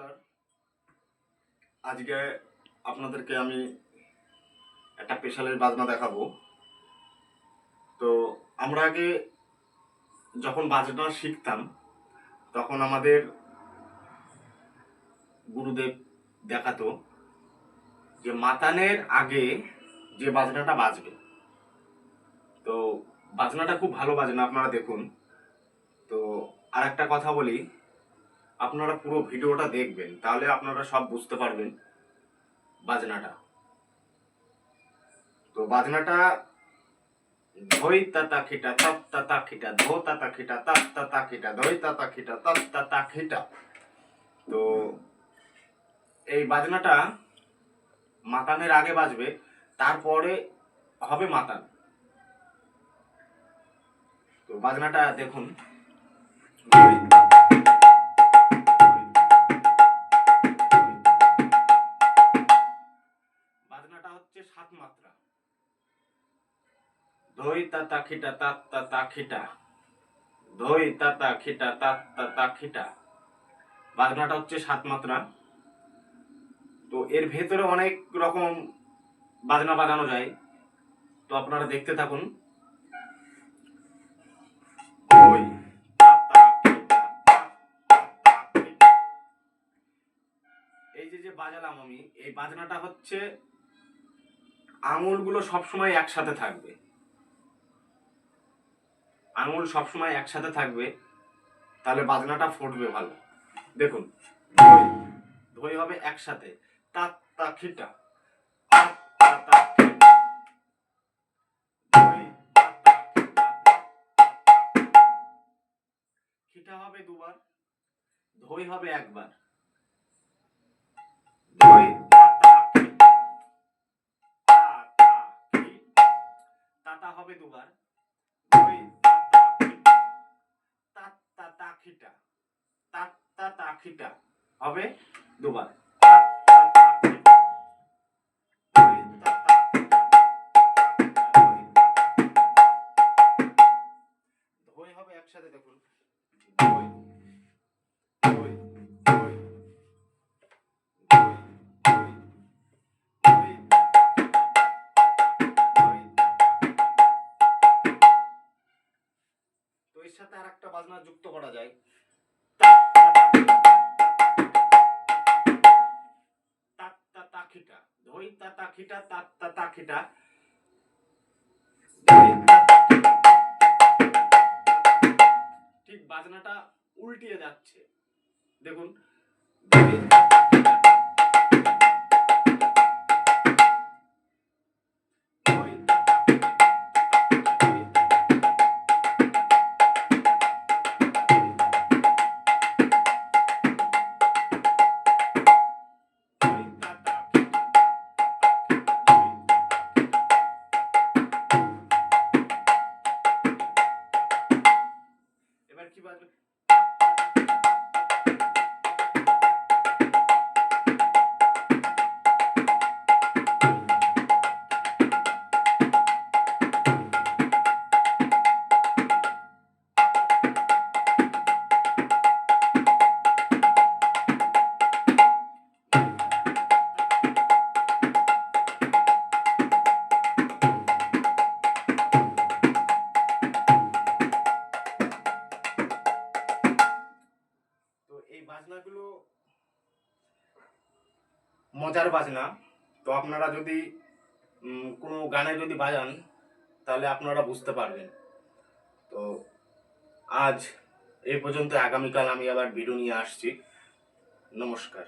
নমস্কার। আজকে আপনাদেরকে আমি একটা পেশালের বাজনা দেখাবো। তো আমরা আগে যখন বাজনা শিখতাম, তখন আমাদের গুরুদেব দেখাতো যে মাতানের আগে যে বাজনাটা বাজবে। তো বাজনাটা খুব ভালো বাজনা, আপনারা দেখুন। তো আর একটা কথা বলি আপনারা পুরো ভিডিওটা দেখবেন, তাহলে আপনারা সব বুঝতে পারবেন বাজনাটা। তো বাজনাটা, ধই তাতা খিটা, তপ তাতা খিটা, ধো তাতা খিটা, তপ তাতা খিটা, ধই তাতা খিটা, তপ তাতা খিটা। তো এই বাজনাটা মাতানের আগে বাজবে, তারপরে হবে মাতান। তো বাজনাটা দেখুন। বাজনাটা হচ্ছে সাত মাত্রা। ধই তাতা খিটা তাত তাতা খিটা। ধই তাতা খিটা তাত তাতা খিটা। বাজনাটা হচ্ছে সাত মাত্রা। তো এর ভেতরে অনেক রকম বাজনা বাজানো যায়। তো আপনারা দেখতে থাকুন। ধই। এই যে যে বাজালাম আমি, এই বাজনাটা হচ্ছে আঙুলগুলো সবসময় একসাথে থাকবে। আঙুল সবসময় একসাথে থাকবে তাহলে বাজনাটা ফুটবে ভালো। দেখুন ধই হবে একসাথে। তা, তা, খিটা। খিটা হবে দুবার ধই হবে একবার। ধই তাতা হবে দুবার ধই তা, তা, খিটা। তাত, তা, তা, খিটা। তাত, তা, তা, খিটা। হবে দুবার। ধই হবে একসাথে দেখুন সাথে আর একটা বাজনা যুক্ত করা যায় তাত তা তা খিটা ধই তা তা খিটা তাত তা তা খিটা ধই তা তা খিটা, ঠিক বাজনাটা উল্টিয়ে যাচ্ছে দেখুন arquivado মজার বাজনা। তো আপনারা যদি কোনো গানে যদি বাজান, তাহলে আপনারা বুঝতে পারবেন। তো আজ এই পর্যন্ত আগামীকাল আমি আবার ভিডিও নিয়ে আসছি। নমস্কার।